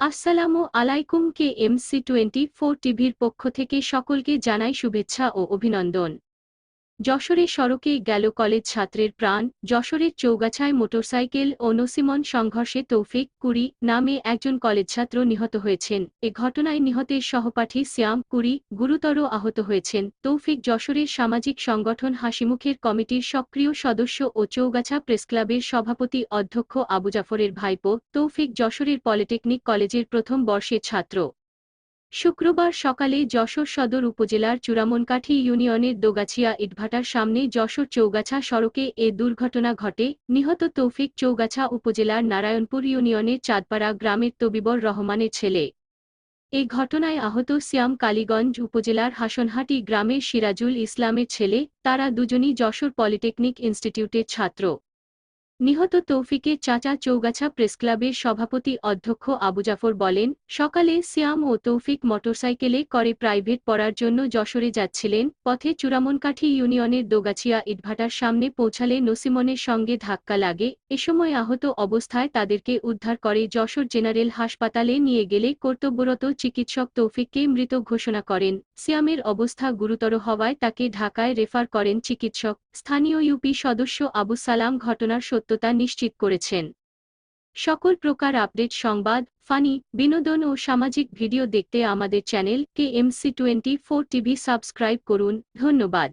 আসসালামু আলাইকুম কে MC twenty four টিভির পক্ষ থেকে সকলকে জানাই শুভেচ্ছা ও অভিনন্দন। যশোরে সড়কে গেল কলেজ ছাত্রের প্রাণ, যশোরের চৌগাছায় মোটরসাইকেল ও নসিমন সংঘর্ষে তৌফিক কুরি নামে একজন কলেজ ছাত্র নিহত হয়েছেন। এ ঘটনায় নিহতের সহপাঠী শ্যাম কুরি গুরুতর আহত হয়েছেন। তৌফিক যশোরের সামাজিক সংগঠন হাসিমুখের কমিটির সক্রিয় সদস্য ও চৌগাছা প্রেসক্লাবের সভাপতি অধ্যক্ষ আবু জাফরের ভাইপো। তৌফিক যশোরের পলিটেকনিক কলেজের প্রথম বর্ষের ছাত্র। শুক্রবার সকালে যশোর সদর উপজেলার চূড়ামনকাঠি ইউনিয়নের দোগাছিয়া ইটভাটার সামনে যশোর চৌগাছা সড়কে এ দুর্ঘটনা ঘটে। নিহত তৌফিক চৌগাছা উপজেলার নারায়ণপুর ইউনিয়নের চাঁদপাড়া গ্রামের তবিবর রহমানের ছেলে। এ ঘটনায় আহত সিয়াম কালীগঞ্জ উপজেলার হাসনহাটি গ্রামের সিরাজুল ইসলামের ছেলে। তারা দুজনই যশোর পলিটেকনিক ইনস্টিটিউটের ছাত্র। নিহত তৌফিকের চাচা চৌগাছা প্রেসক্লাবের সভাপতি অধ্যক্ষ আবু জাফর বলেন, সকালে সিয়াম ও তৌফিক মোটরসাইকেলে করে প্রাইভেট পড়ার জন্য যশোরে যাচ্ছিলেন, পথে চূড়ামনকাঠি ইউনিয়নের দোগাছিয়া ইটভাটার সামনে পৌঁছালে নসিমনের সঙ্গে ধাক্কা লাগে, এ সময় আহত অবস্থায় তাদেরকে উদ্ধার করে যশোর জেনারেল হাসপাতালে নিয়ে গেলে কর্তব্যরত চিকিৎসক তৌফিককে মৃত ঘোষণা করেন, সিয়ামের অবস্থা গুরুতর হওয়ায় তাকে ঢাকায় রেফার করেন চিকিৎসক, স্থানীয় ইউপি সদস্য আবু সালাম ঘটনার সত্যতা নিশ্চিত করেছেন। সকল প্রকার আপডেট, সংবাদ, ফানি, বিনোদন ও সামাজিক ভিডিও দেখতে আমাদের চ্যানেল কে MC twenty four TV subscribe করুন। ধন্যবাদ।